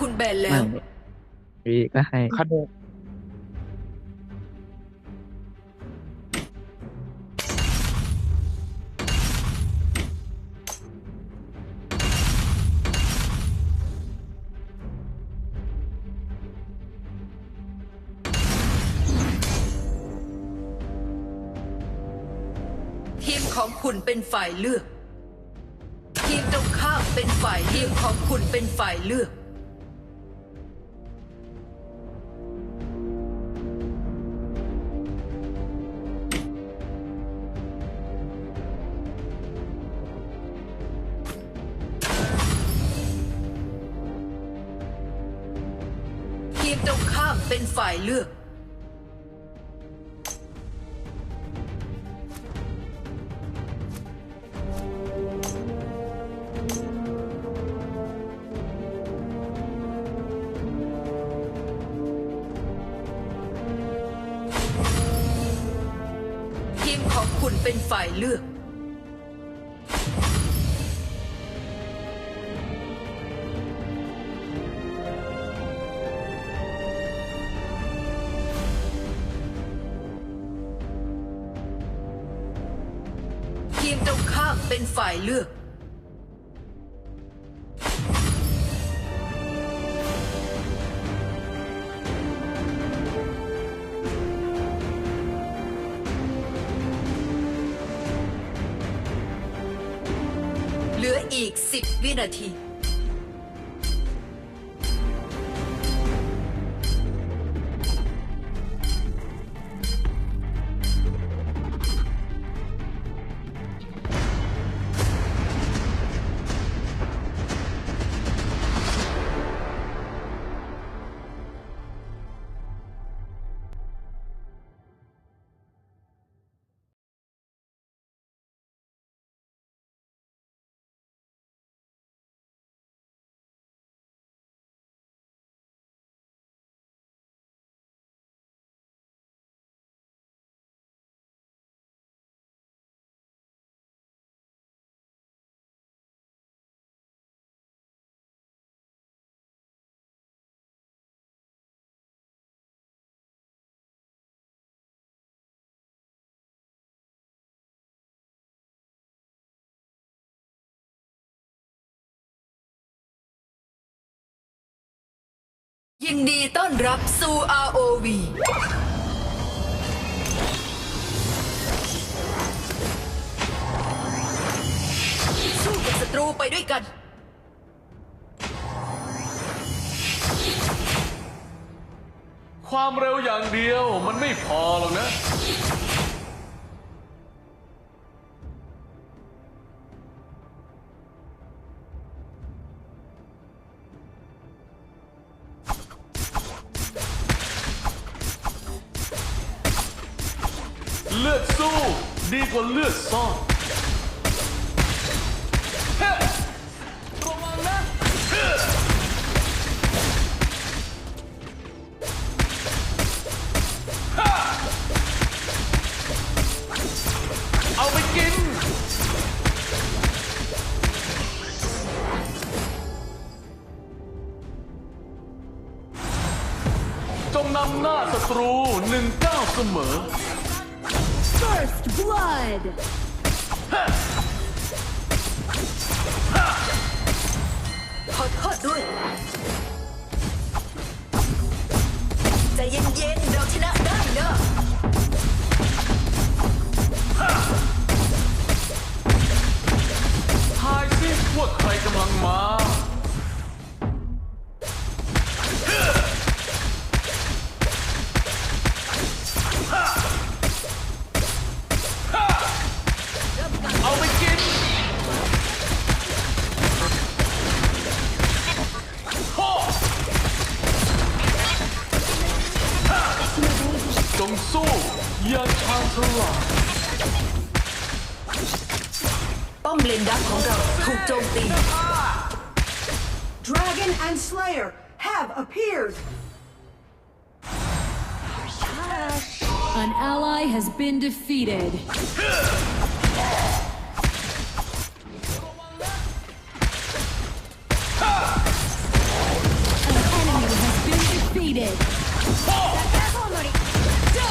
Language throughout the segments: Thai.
คุณแบนแล้ไม่ววีก็ให้คาโดะทีมของคุณเป็นฝ่ายเลือก ทีมตรงข้ามเป็นฝ่ายทีมของคุณเป็นฝ่ายเลือก ทีมตรงข้ามเป็นฝ่ายเลือก ทีมตรงข้ามเป็นฝ่ายเลือก เหลืออีก 10 วินาที ยินดีต้อนรับสู่ ROV สู้กับศัตรูไปด้วยกัน ความเร็วอย่างเดียวมันไม่พอหรอกนะ 어. เย็นๆเราชนะได้เนะ งสู้อย่างชาญฉลาดป้อมเลนดักของเราถูกโจมตี Dragon and Slayer have appeared. An ally has been defeated. An enemy has been defeated.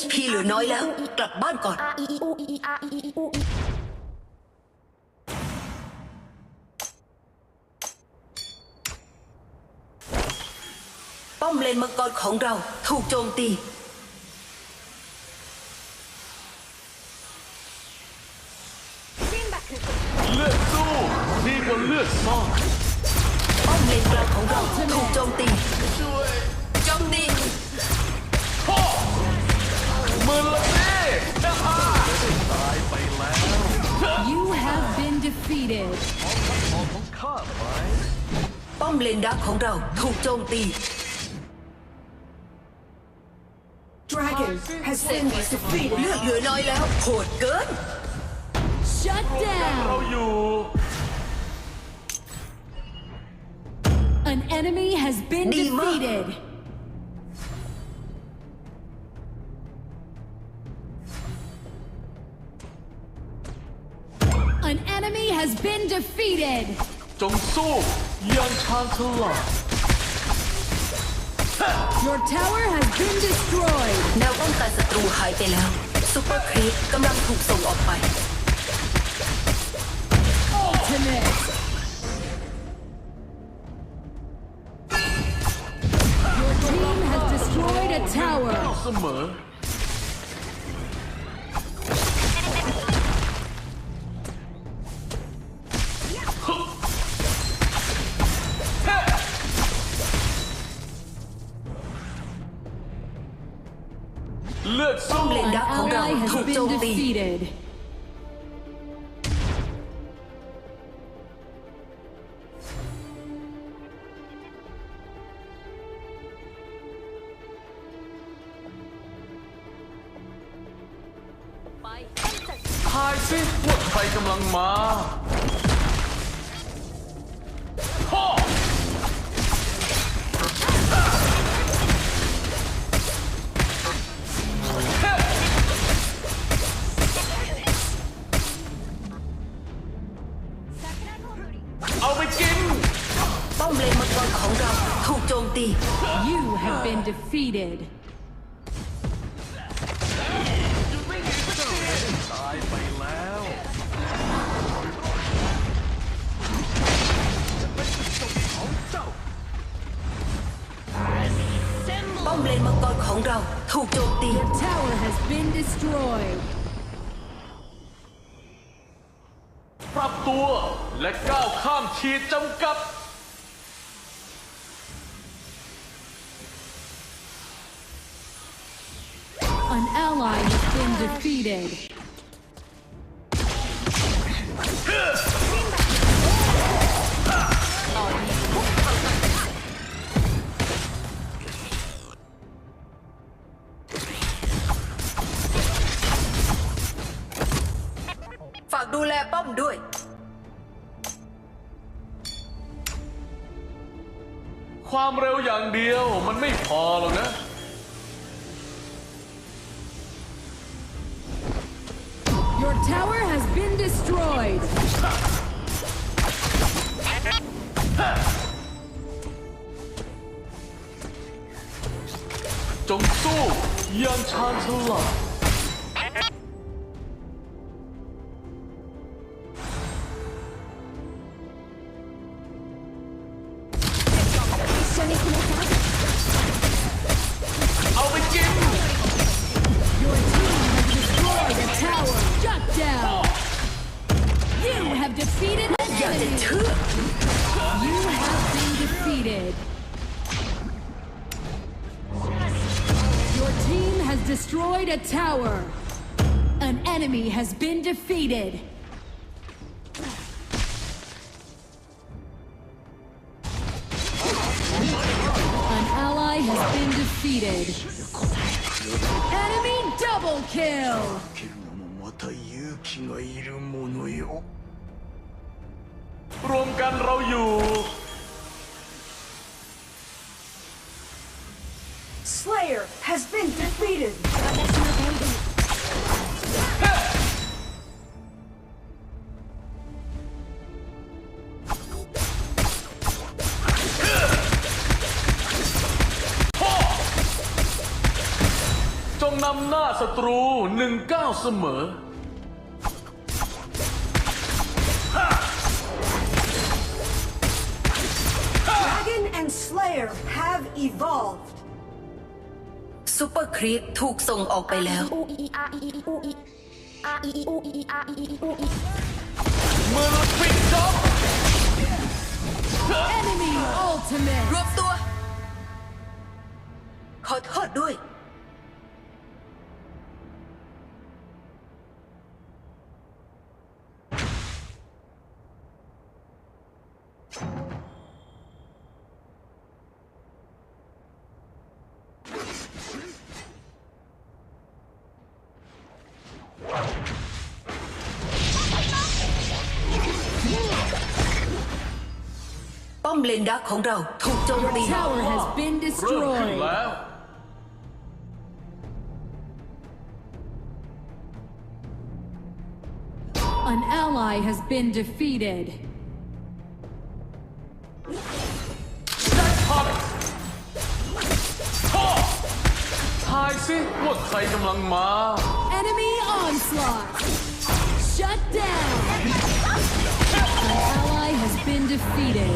HP เหลือน้อยแล้ว กลับบ้านก่อน ป้อมเลนมังกรของเราถูกโจมตี เลนดักของเราถูกโจมตี Dragon has been defeated. เลือดเหลือน้อยแล้ว โหดเกิน Shut เรา down. อยู่ An enemy has been Dima. defeated. An enemy has been defeated. จงสู้ อยังชาญฉลาด Your tower has been destroyed. แนวป้องกันศัตรูหายไปแล้วซูเปอร์ครีปกำลังถูกส่งออกไป Ultimate. Your team has destroyed a tower. เสมอ Let's go. An ally has been defeated. Defeated. ตายไปแล้วป้อมเลนมังกรของเราถูกโจมตี Your tower has been destroyed. ปรับตัวและก้าวข้ามขีดจำกัด An ally has been defeated. ฝากดูแลป้อมด้วยความเร็วอย่างเดียวมันไม่พอหรอกนะ tower has been destroyed. Don't fall, Yan Chancellor. power! An enemy has been defeated! An ally has been defeated. Enemy double kill! Slayer has been defeated! ศัตรูหนึ่งเก้าเสมอ Dragon and Slayer have evolved. ซูเปอร์ครีปถูกส่งออกไปแล้วอูอีอาอีอูอีอาอีอูอีอาอีอูอีมือปิดจ็อบ Enemy ultimate. รวบตัว ขอโทษด้วย อมเลนดักของเราถูกโจมตี Tower has been เริ่มขึ้น destroyed. แล้ว An ally has been defeated. ทายสิว่าใครกำลังมา Enemy onslaught. Shut down. An ally has been defeated.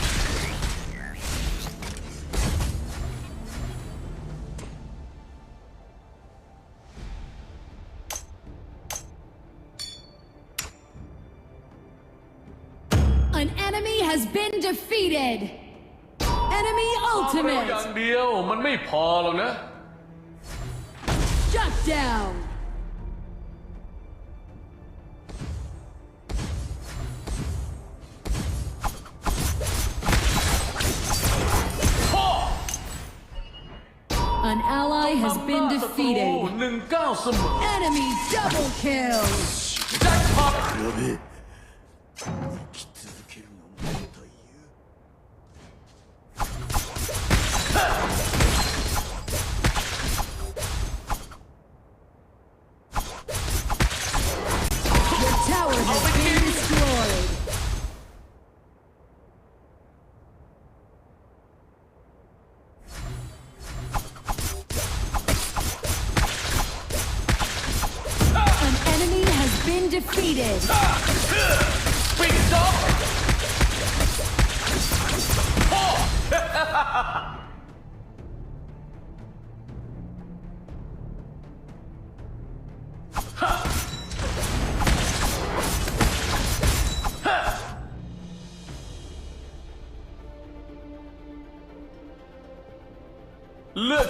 ไม่พอหรอกนะ Shut down. พ่อ An ally has been นำหน้าศัตรู defeated. หนึ่งเก้าเสมอ Enemy double kill. แจ็คพอต 比べ生き続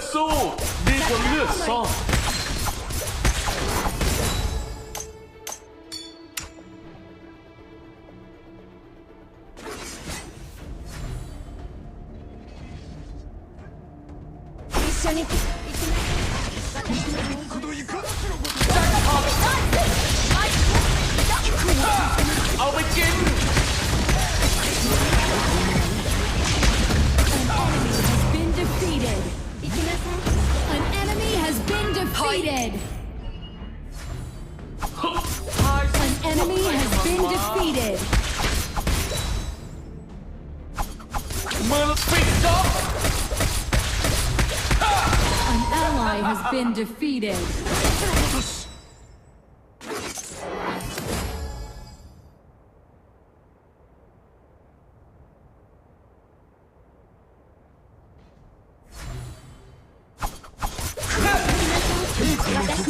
สู้ดีกว่าเลือดซ้อ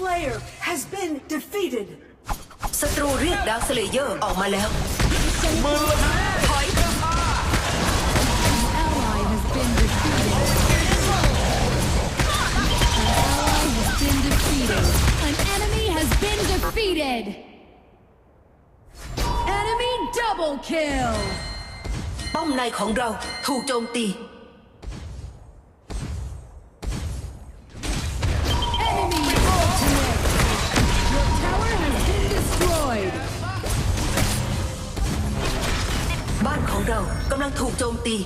Slayer has been defeated. ศัตรูเรียกดาวสเลเยอร์ออกมาแล้ว มือละสิถอย ally has been defeated. An ally has been defeated. An enemy has been defeated. Enemy double kill. ป้อมในของเราถูกโจมตี ถูกโจมตี